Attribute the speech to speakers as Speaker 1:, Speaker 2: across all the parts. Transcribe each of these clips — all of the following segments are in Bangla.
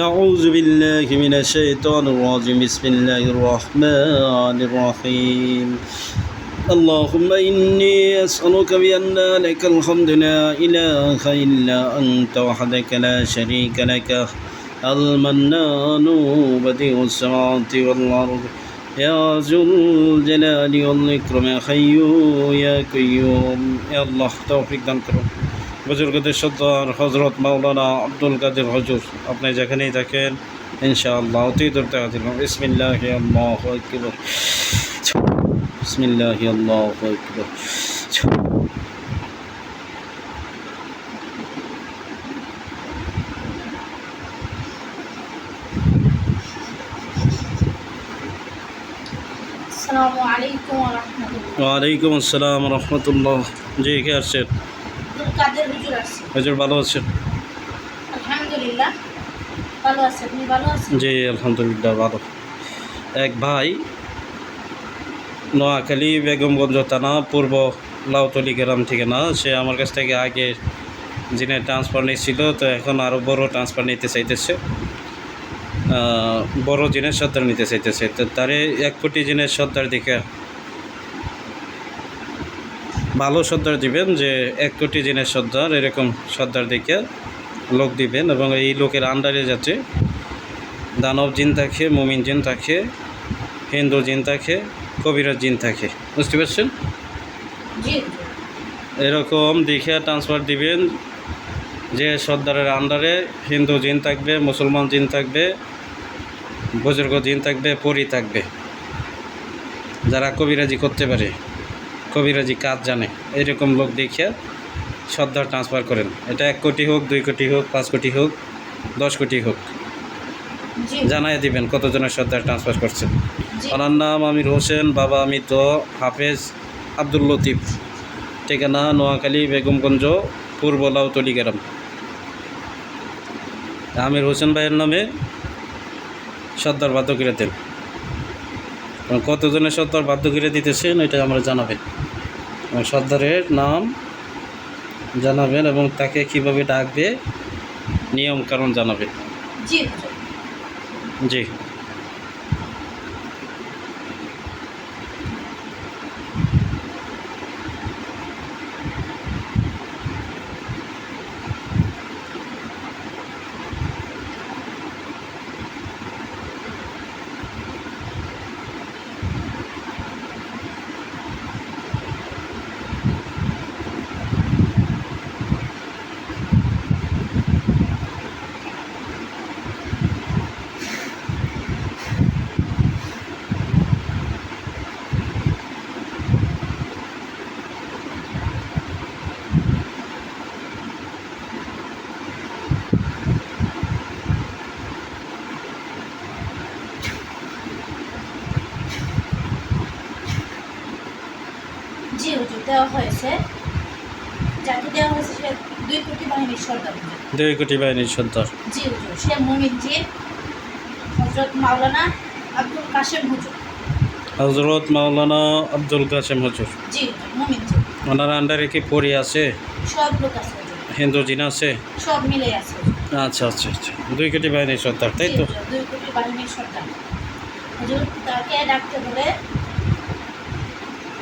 Speaker 1: أعوذ بالله من الشيطان الرجيم. بسم الله الرحمن الرحيم. اللهم إني أسألك بأن لك الحمد لا إله إلا أنت وحدك لا شريك لك. المنان بديع السماوات والأرض. يا ذو الجلال والإكرام. يا حي يا قيوم. يا الله توفيق دان বুজুর্গদের সর্দার হজরত মাওলানা আব্দুল কাদের হজুর। আপনি যেখানেই থাকেন ইনশাআল্লাহ অতি দূরতে হাজির হন। বিসমিল্লাহ আল্লাহ আকবর। বিসমিল্লাহ আল্লাহ আকবর।
Speaker 2: আসসালামু আলাইকুম ওয়া রাহমাতুল্লাহ।
Speaker 1: ওয়ালাইকুম আসসালাম রহমতুল্লাহ। জি কে আসছেন?
Speaker 2: কাদের হুজুর আসছে
Speaker 1: হজুর ভালো আছেন?
Speaker 2: আলহামদুলিল্লাহ ভালো আছে। আপনি ভালো আছেন?
Speaker 1: জি আলহামদুলিল্লাহ ভালো। এক ভাই নোয়াখালী বেগমগঞ্জ থানা পূর্ব লাউতলি গ্রাম থেকে না সে আমার কাছ থেকে আগে যিনি ট্রান্সফার নিয়েছিল তো এখন আরও বড় ট্রান্সফার নিতে চাইতেছে। বড় জিনের সর্দার নিতে চাইতেছে। তো তারে এক কোটি জিনের সর্দার দিকে ভালো সর্দার দিবেন যে এক কোটি জিনের সর্দার এরকম সর্দার দেখে লোক দিবেন এবং এই লোকের আন্ডারে যাতে দানব জিন থাকে মুমিন জিন থাকে হিন্দু জিন থাকে কবিরাজ জিন থাকে। বুঝতে পারছেন? এরকম দেখে ট্রান্সফার দিবেন যে সর্দারের আন্ডারে হিন্দু জিন থাকবে মুসলমান জিন থাকবে বুজুর্গ জিন থাকবে পরি থাকবে। যারা কবিরাজি করতে পারে। কবিরাজি কাজ জানে। এরকম লোক দেখে সর্দার ট্রান্সফার করেন। এটা এক কোটি হোক দুই কোটি হোক পাঁচ কোটি হোক দশ কোটি হোক। জানাই দিবেন কতজনের সর্দার ট্রান্সফার করছেন ওনার নাম আমির হোসেন বাবা আমিত হাফেজ আব্দুল লতিফ। ঠিকানা নোয়াখালী বেগমগঞ্জ পূর্ব লাউতলি গ্রাম। আমির হোসেন ভাইয়ের নামে সর্দার বাধ্য করে দেন। এবং কতজনের সর্দার বাধ্য করে দিতেছেন এটা আমরা জানাবেন। এবং সর্দারের নাম জানাবেন এবং তাকে কীভাবে ডাকবে নিয়ম কারণ জানাবেন।
Speaker 2: জি। দেওয়া হয়েছে। যাকে দেওয়া হয়েছে সে দুই কোটি বাহিনীর সর্দার
Speaker 1: দুই কোটি বাহিনীর সর্দার।
Speaker 2: জি হুজুর সে মুমিন জি হজরত মাওলানা আব্দুল কাশেম হুজুর।
Speaker 1: হজরত মাওলানা আব্দুল কাসেম হজুর।
Speaker 2: জি
Speaker 1: ওনার আন্ডারে কি পরি আছে?
Speaker 2: সব লোক আছে
Speaker 1: হিন্দু জিন আছে?
Speaker 2: সব মিলে আছে
Speaker 1: আচ্ছা আচ্ছা আচ্ছা। দুই কোটি বাহিনীর সর্দার তাই তো?
Speaker 2: দুই কোটি বাহিনীর সর্দার। হুজুর তাকে ডাকতে হলে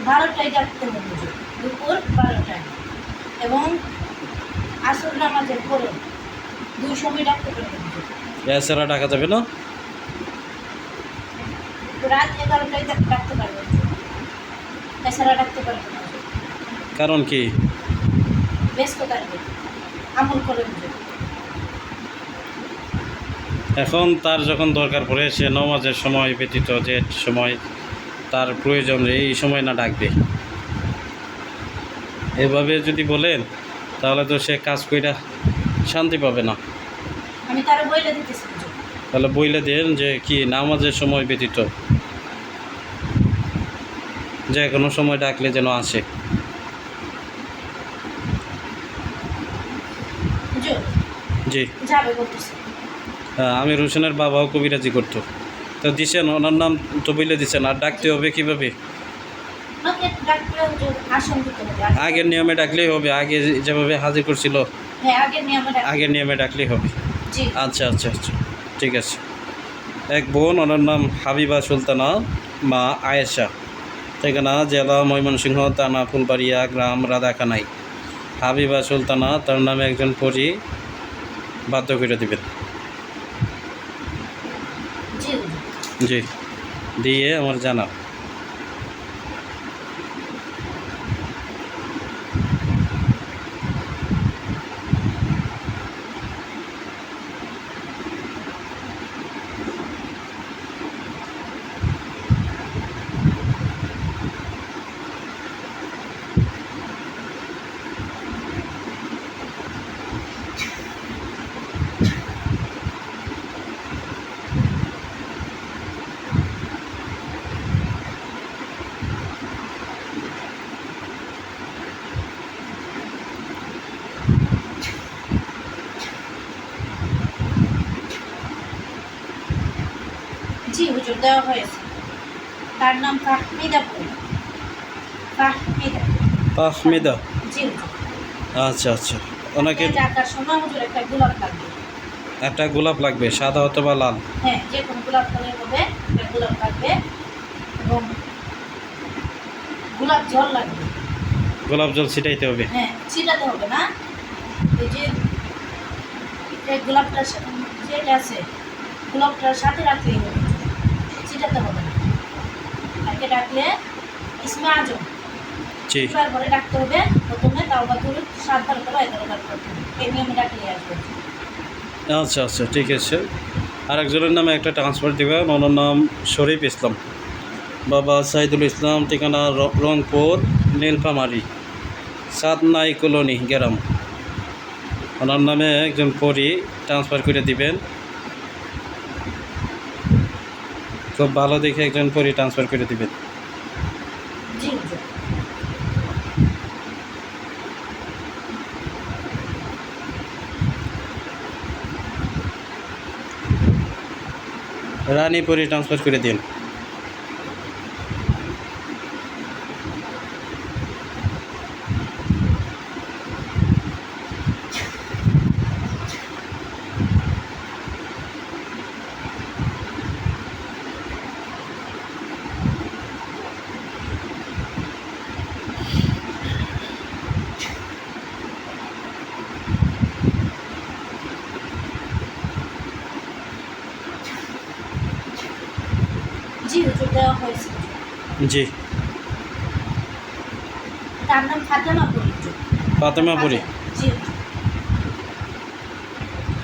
Speaker 2: বারোটায় ডাকতে হবে হুজুর। দুপুর বারোটায়। এবং আসর নামাজের পরে দুই সময় ডাকতে পারবেন হুজুর
Speaker 1: এছাড়া ডাকা যাবে না?
Speaker 2: রাত এগারোটায় ডাকতে হুজুর। এছাড়া ডাকতে পারবেন না।
Speaker 1: কারণ কি?
Speaker 2: ব্যস্ত থাকবে আমল করে
Speaker 1: এখন তার যখন দরকার পড়ে সে নমাজের সময় ব্যতীত যে সময় তার প্রয়োজন এই সময় না ডাকবে এভাবে যদি বলেন তাহলে তো সে কাজ কইরা শান্তি পাবে না।
Speaker 2: আমি তারা বইলে দিতেছি
Speaker 1: তাহলে বইলে দেন যে কি নামাজের সময় ব্যতীত। যে কোনো সময় ডাকলে যেন আসে। জি। হ্যাঁ, আমির হোসেনের বাবাও কবিরাজি করতো। তো দিছেন ওনার নাম তো বইলে দিচ্ছেন আর ডাকতে হবে কীভাবে
Speaker 2: ওকে ডাক্তার হুজুর আসন দিতে হবে
Speaker 1: আগের নিয়মে ডাকলেই হবে আগে যেভাবে হাজির করছিল
Speaker 2: হ্যাঁ আগের নিয়মে
Speaker 1: ডাকলেই হবে। আচ্ছা আচ্ছা আচ্ছা ঠিক আছে। এক বোন ওনার নাম হাবিবা সুলতানা মা আয়েশা। ঠিকানা জেলা ময়মনসিংহ থানা ফুলবাড়িয়া গ্রাম রাধাকানাই। হাবিবা সুলতানা তার নামে একজন পরি বাধ্য করে দিবেন।
Speaker 2: জি
Speaker 1: দিয়ে আমার জানা।
Speaker 2: জি হুজুর দেওয়া হয়েছে। তার নাম ফাহমিদা ফাহমিদা।
Speaker 1: পাহমিদা
Speaker 2: জি
Speaker 1: আচ্ছা আচ্ছা। ওনাকে
Speaker 2: ডাকার সময় হুজুর একটা গোলাপ লাগবে।
Speaker 1: একটা গোলাপ লাগবে সাদা অথবা লাল?
Speaker 2: হ্যাঁ যে কোনো গোলাপ কালার হবে একটা গোলাপ লাগবে এবং গোলাপ জল লাগবে।
Speaker 1: গোলাপ জল ছিটাইতে হবে?
Speaker 2: হ্যাঁ ছিটাতে হবে না। এই যে গোলাপটার সাথে যেটা আছে গোলাপটার সাথে রাখলেই হবে। ছিটাতে হবে। তাকে ডাকলে ইসমে আজম ডাকতে হবে প্রথমে সাতবার করে এগারো বার করতে এই নিয়মে ডাকলে আসবে।
Speaker 1: আচ্ছা আচ্ছা ঠিক আছে। আর একজনের নামে একটা ট্রান্সফার দেবেন ওনার নাম শরীফ ইসলাম। বাবা সাইদুল ইসলাম ঠিকানা রংপুর নীলফামারি সাতনাই কলোনি গ্রাম। ওনার নামে একজন পরি ট্রান্সফার করে দিবেন। খুব ভালো দেখে একজন পরি ট্রান্সফার করে দিবেন। রানী পরি ট্রান্সফার করে দিন।
Speaker 2: জি দেওয়া হয়েছে।
Speaker 1: জি।
Speaker 2: তার নাম ফাতেমা পরি
Speaker 1: ফাতেমা পরি
Speaker 2: জি।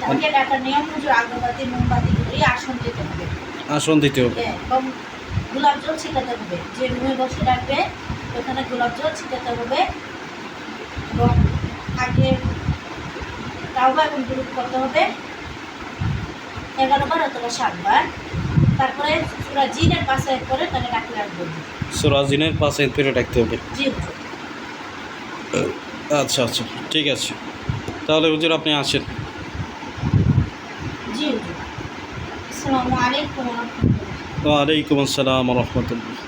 Speaker 2: তাকে ডাকার নিয়ম হুজুর আগরবাতি মোমবাতি ধরে আসন দিতে হবে।
Speaker 1: আসন দিতে হবে।
Speaker 2: হ্যাঁ, এবং গোলাপ জল ছিটাতে হবে। যে রুমে বসে ডাকবে ওখানে গোলাপ জল ছিটাতে হবে। এবং আগে তাওবা এবং গ্রুপ করতে হবে। এগারো বার অথবা সাতবার। তারপরে সুরা জিনের পাশে করে তাকে ডাকতে রাখব
Speaker 1: সুরা জিনের পাশে ফিরে ডাকতে হবে।
Speaker 2: জি
Speaker 1: আচ্ছা আচ্ছা ঠিক আছে। তাহলে হুজুর আপনি আসেন।
Speaker 2: জি আসসালামু আলাইকুম ওয়া
Speaker 1: আলাইকুম আসসালাম রহমতুল্লাহ।